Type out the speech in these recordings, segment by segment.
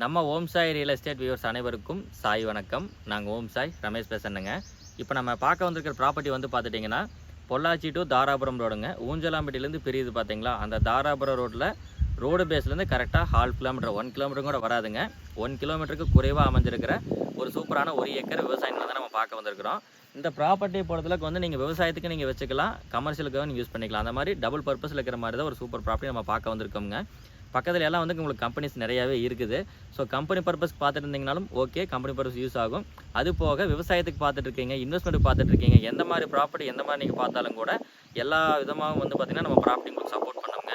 நம்ம Om Sai real estate viewers அனைவருக்கும் சாய் வணக்கம். நாங்கள் ஓம் சாய் ரமேஷ் பேசணுங்க இப்போ நம்ம பார்க்க வந்திருக்கிற ப்ராப்பர்ட்டி வந்து பார்த்துட்டிங்கன்னா பொள்ளாச்சி டு தாராபுரம் ரோடுங்க ஊஞ்சலாம்பட்டிலேருந்து பிரியுது பார்த்தீங்களா அந்த தாராபுரம் ரோட்டில் ரோடு பேஸ்லேருந்து கரெக்டாக ஹால் கிலோமீட்டர் ஒன் கிலோமீட்டர் கூட வராதுங்க. ஒன் கிலோமீட்டருக்கு குறைவாக அமைஞ்சிருக்கிற ஒரு சூப்பரான ஒரு ஏக்கர் விவசாயம் தான் நம்ம பார்க்க வந்திருக்கிறோம். இந்த ப்ராப்பர்ட்டி பொறுத்தளவுக்கு வந்து நீங்கள் விவசாயத்துக்கு நீங்கள் வச்சுக்கலாம். கமர்ஷியலுக்காக நீங்கள் யூஸ் பண்ணிக்கலாம். அந்த மாதிரி டபுள் பர்பஸில் இருக்கிற மாதிரி தான் ஒரு சூப்பர் ப்ராப்பர்ட்டி நம்ம பார்க்க வந்திருக்கோங்க பக்கத்தில் எல்லாம் வந்து உங்களுக்கு கம்பெனிஸ் நிறையாவே இருக்குது. ஸோ கம்பெனி பர்பஸ் பார்த்துட்டு இருந்தீங்கனாலும் ஓகே கம்பெனி பர்பஸ் யூஸ் ஆகும். அது போக விவசாயத்துக்கு பார்த்துட்டு இருக்கீங்க இன்வெஸ்ட்மெண்ட்டுக்கு பார்த்துட்டு இருக்கீங்க எந்த மாதிரி ப்ராப்பர்ட்டி எந்த மாதிரி நீங்கள் பார்த்தாலும் கூட எல்லா விதமாகவும் வந்து பார்த்திங்கன்னா நம்ம ப்ராப்பர்ட்டி உங்களுக்கு சப்போர்ட் பண்ணுங்க.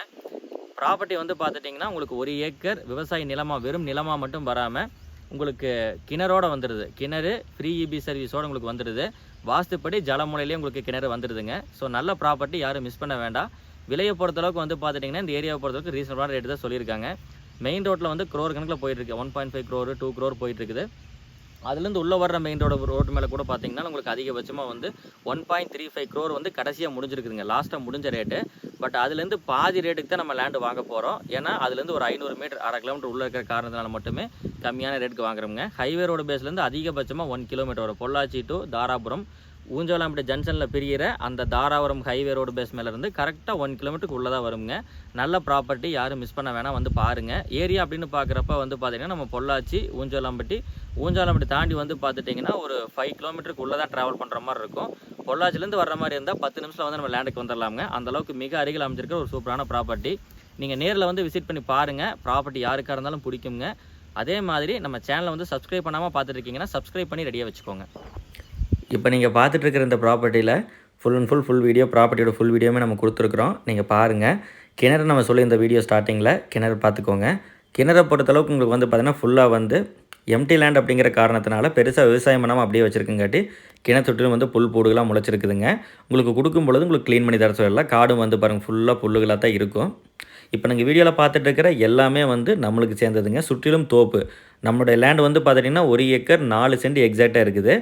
ப்ராப்பர்ட்டி வந்து பார்த்துட்டிங்கன்னா உங்களுக்கு ஒரு ஏக்கர் விவசாய நிலமாக வெறும் நிலமாக மட்டும் வராமல் உங்களுக்கு கிணறோட வந்துடுது கிணறு ஃப்ரீ இபி சர்வீஸோடு உங்களுக்கு வந்துடுது வாஸ்துப்படி ஜலமுனையிலேயே உங்களுக்கு கிணறு வந்துடுதுங்க. ஸோ நல்ல ப்ராப்பர்ட்டி யாரும் மிஸ் பண்ண வேண்டாம். விலையை பொறுத்தளவுக்கு வந்து பார்த்துட்டிங்கன்னா இந்த ஏரியாவை பொறுத்தளவுக்கு ரீசனபிளான ரேட்டு தான் சொல்லியிருக்காங்க. மெயின் ரோட்டில் வந்து க்ரோர் கணக்கில் போயிட்டுருக்கு. One point five crore two crore போயிட்டுருக்குது. அதுலேருந்து உள்ளே வர்ற மெயின் ரோடு ரோட் மேலே கூட பார்த்தீங்கன்னா உங்களுக்கு அதிகபட்சமாக வந்து one point three five crore வந்து கடைசியாக முடிஞ்சிருக்குதுங்க. லாஸ்ட்டாக முடிஞ்ச ரேட்டு பட் அதுலேருந்து பாதி ரேட்டுக்கு தான் நம்ம லேண்டு வாங்க போகிறோம் ஏன்னா அதுலேருந்து ஒரு ஐநூறு மீட்டர் அரை கிலோமீட்டர் உள்ளே இருக்கிற காரணத்தினால மட்டுமே கம்மியான ரேட்டுக்கு வாங்குறோங்க ஹைவே ரோடு பேஸ்லேருந்து அதிகபட்சமாக ஒன் கிலோமீட்டர் வரும். பொள்ளாச்சி டு தாராபுரம் ஊஞ்சோலாம்பட்டி ஜங்ஷனில் பிரிகிற அந்த தாராபுரம் ஹைவே ரோடு பேஸ் மேலேருந்து கரெக்டாக ஒன் கிலோமீட்டருக்கு உள்ளே தான் வருங்க. நல்ல ப்ராப்பர்ட்டி யாரும் மிஸ் பண்ண வேணாம் வந்து பாருங்கள் ஏரியா அப்படின்னு பார்க்குறப்ப வந்து பார்த்தீங்கன்னா நம்ம பொள்ளாச்சி ஊஞ்சோலாம்பட்டி ஊஞ்சாலம்பட்டி தாண்டி வந்து பார்த்துட்டிங்கன்னா ஒரு ஃபைவ் கிலோமீட்டருக்கு உள்ளே தான் ட்ராவல் பண்ணுற மாதிரி இருக்கும். பொள்ளாச்சிலேருந்து வர்ற மாதிரி இருந்தால் பத்து நிமிஷம் வந்து நம்ம லேண்டுக்கு வந்துடலாங்க அந்தளவுக்கு மிக அருகில் அமைஞ்சிருக்கிற ஒரு சூப்பரான ப்ராப்பர்ட்டி நீங்கள் நேரில் வந்து விசிட் பண்ணி பாருங்கள் ப்ராப்பர்ட்டி யாருக்காக இருந்தாலும் பிடிக்குங்க. அதே மாதிரி நம்ம சேனலை வந்து சப்ஸ்கிரைப் பண்ணாமல் பார்த்துட்டு இருக்கீங்கன்னா சப்ஸ்கிரைப் பண்ணி ரெடியாக வச்சுக்கோங்க. இப்போ நீங்கள் பார்த்துட்ருக்கிற இந்த ப்ராப்பர்ட்டியில் full and full full video ப்ராப்பர்ட்டியோட full வீடியோமே நம்ம கொடுத்துருக்குறோம். நீங்கள் பாருங்கள் கிணறு நம்ம சொல்லி இந்த வீடியோ ஸ்டார்டிங்கில் கிணறு பார்த்துக்கோங்க. கிணறை பொறுத்தளவுக்கு உங்களுக்கு வந்து பார்த்திங்கன்னா ஃபுல்லாக வந்து எம்டி லேண்ட் அப்படிங்கிற காரணத்தினால பெருசாக விவசாயம் பண்ணாமல் அப்படியே வச்சுருக்குங்காட்டி கிணத்துட்டிலும் வந்து புல் பூடுகளாக முளைச்சிருக்குதுங்க. உங்களுக்கு கொடுக்கும் பொழுது உங்களுக்கு க்ளீன் பண்ணி தர சொல்லலாம் காடும் வந்து பாருங்கள் ஃபுல்லாக புல்லுகளாக தான் இருக்கும். இப்போ நாங்கள் வீடியோவில் பார்த்துட்டு இருக்கிற எல்லாமே வந்து நம்மளுக்கு சேர்ந்ததுங்க. சுற்றிலும் தோப்பு. நம்மளுடைய லேண்ட் வந்து பார்த்துட்டிங்கன்னா ஒரு ஏக்கர் நாலு சென்ட் எக்ஸாக்டாக இருக்குது.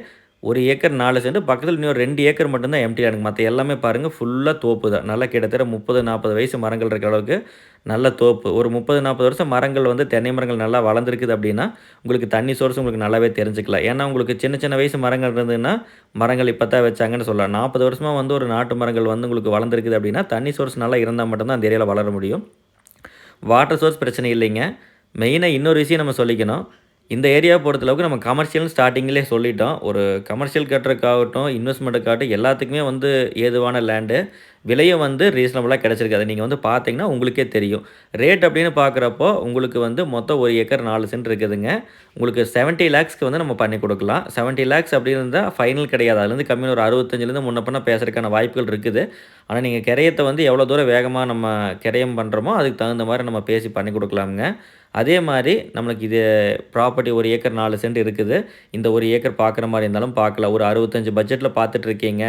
ஒரு ஏக்கர் நாலு சென்ட் பக்கத்தில் இன்னும் ரெண்டு ஏக்கர் மட்டும்தான் எம்டி இருக்குது மற்ற எல்லாமே பாருங்கள் ஃபுல்லாக தோப்பு தான். நல்லா கிட்டத்தட்ட முப்பது நாற்பது வயசு மரங்கள் இருக்கிற அளவுக்கு நல்ல தோப்பு. ஒரு முப்பது நாற்பது வருஷம் மரங்கள் வந்து தென்னை மரங்கள் நல்லா வளர்ந்துருக்குது அப்படின்னா உங்களுக்கு தண்ணி சோர்ஸ் உங்களுக்கு நல்லாவே தெரிஞ்சுக்கலாம். ஏன்னா உங்களுக்கு சின்ன சின்ன வயசு மரங்கள் இருந்ததுன்னா மரங்கள் இப்போ தான் வச்சாங்கன்னு சொல்லலாம். நாற்பது வருஷமாக வந்து ஒரு நாட்டு மரங்கள் வந்து உங்களுக்கு வளர்ந்துருக்குது அப்படின்னா தண்ணி சோர்ஸ் நல்லா இருந்தால் மட்டும்தான் அந்த ஏரியாவில் வளர முடியும். வாட்டர் சோர்ஸ் பிரச்சனை இல்லைங்க. மெயினாக இன்னொரு விஷயம் நம்ம சொல்லிக்கணும். இந்த ஏரியாவை பொறுத்தளவுக்கு நம்ம கமர்ஷியல் ஸ்டார்டிங்லேயே சொல்லிட்டோம். ஒரு கமர்ஷியல் கட்டுறதுக்காகட்டும் இன்வெஸ்ட்மெண்ட்டுக்காகட்டும் எல்லாத்துக்குமே வந்து ஏதுவான லேண்டு விலையும் வந்து ரீசனபுளாக கிடச்சிருக்கு அதை நீங்கள் வந்து பார்த்தீங்கன்னா உங்களுக்கே தெரியும். ரேட் அப்படின்னு பார்க்குறப்போ உங்களுக்கு வந்து மொத்தம் ஒரு ஏக்கர் நாலு சென்ட் இருக்குதுங்க. உங்களுக்கு செவன்ட்டி லேக்ஸ்க்கு வந்து நம்ம பண்ணி கொடுக்கலாம். செவன்ட்டி லேக்ஸ் அப்படின்னு இருந்தால் ஃபைனல் கிடையாது. அதுலேருந்து கம்மியாக ஒரு அறுபத்தஞ்சிலேருந்து முன்ன பண்ண பேசுறதுக்கான வாய்ப்புகள் இருக்குது. ஆனால் நீங்கள் கிரையத்தை வந்து எவ்வளோ தூரம் வேகமாக நம்ம கிரையம் பண்ணுறோமோ அதுக்கு தகுந்த மாதிரி நம்ம பேசி பண்ணி கொடுக்கலாமுங்க. அதே மாதிரி நம்மளுக்கு இது ப்ராப்பர்ட்டி ஒரு ஏக்கர் நாலு சென்ட் இருக்குது. இந்த ஒரு ஏக்கர் பார்க்குற மாதிரி இருந்தாலும் பார்க்கலாம். ஒரு அறுபத்தஞ்சு பட்ஜெட்டில் பார்த்துட்டு இருக்கீங்க.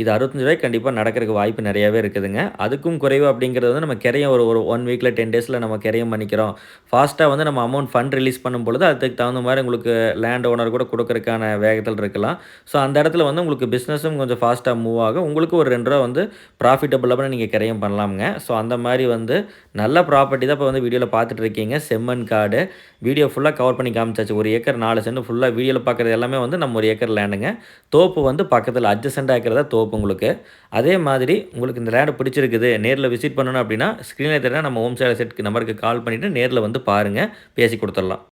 இது அறுபத்தஞ்சு ரூபாய்க்கு கண்டிப்பாக நடக்கிறதுக்கு வாய்ப்பு நிறையாவே இருக்குதுங்க. அதுக்கும் குறைவு அப்படிங்கிறது வந்து நம்ம கிரையம் ஒரு ஒரு ஒன் வீக்கில் டென் டேஸில் நம்ம கிரையம் பண்ணிக்கிறோம். ஃபாஸ்ட்டாக வந்து நம்ம அமௌண்ட் ஃபண்ட் ரிலீஸ் பண்ணும் பொழுது அதுக்கு தகுந்த மாதிரி உங்களுக்கு லேண்ட் ஓனர் கூட கொடுக்கறதுக்கான வேகத்தில் இருக்கலாம். ஸோ அந்த இடத்துல வந்து உங்களுக்கு பிஸ்னஸும் கொஞ்சம் ஃபாஸ்ட்டாக மூவ் ஆகும். உங்களுக்கு ஒரு ரெண்டு ரூபா வந்து ப்ராஃபிட்டபுளாக நீங்கள் கிரையம் பண்ணலாமுங்க. ஸோ அந்த மாதிரி வந்து நல்ல ப்ராப்பர்ட்டி தான் இப்போ வந்து வீடியோவில் பார்த்துட்டு இருக்கீங்க. செம்மன் காடு வீடியோ ஃபுல்லாக கவர் பண்ணி காமிச்சாச்சு. ஒரு ஏக்கர் நாலு சென்ட் ஃபுல்லாக வீடியோவில் பார்க்குறது எல்லாமே வந்து நம்ம ஒரு ஏக்கர் லேண்டுங்க தோப்பு வந்து பக்கத்தில் அட்ஜஸ்டண்டாக இருக்கிறதா தோப்பு உங்களுக்கு. அதே மாதிரி உங்களுக்கு இந்த லேண்டு பிடிச்சிருக்குது நேரில் விசிட் பண்ணணும் அப்படின்னா ஸ்க்ரீனில் தெரியா நம்ம ஹோம் சேலை செட் நம்பருக்கு கால் பண்ணிவிட்டு நேரில் வந்து பாருங்கள் பேசி கொடுத்துடலாம்.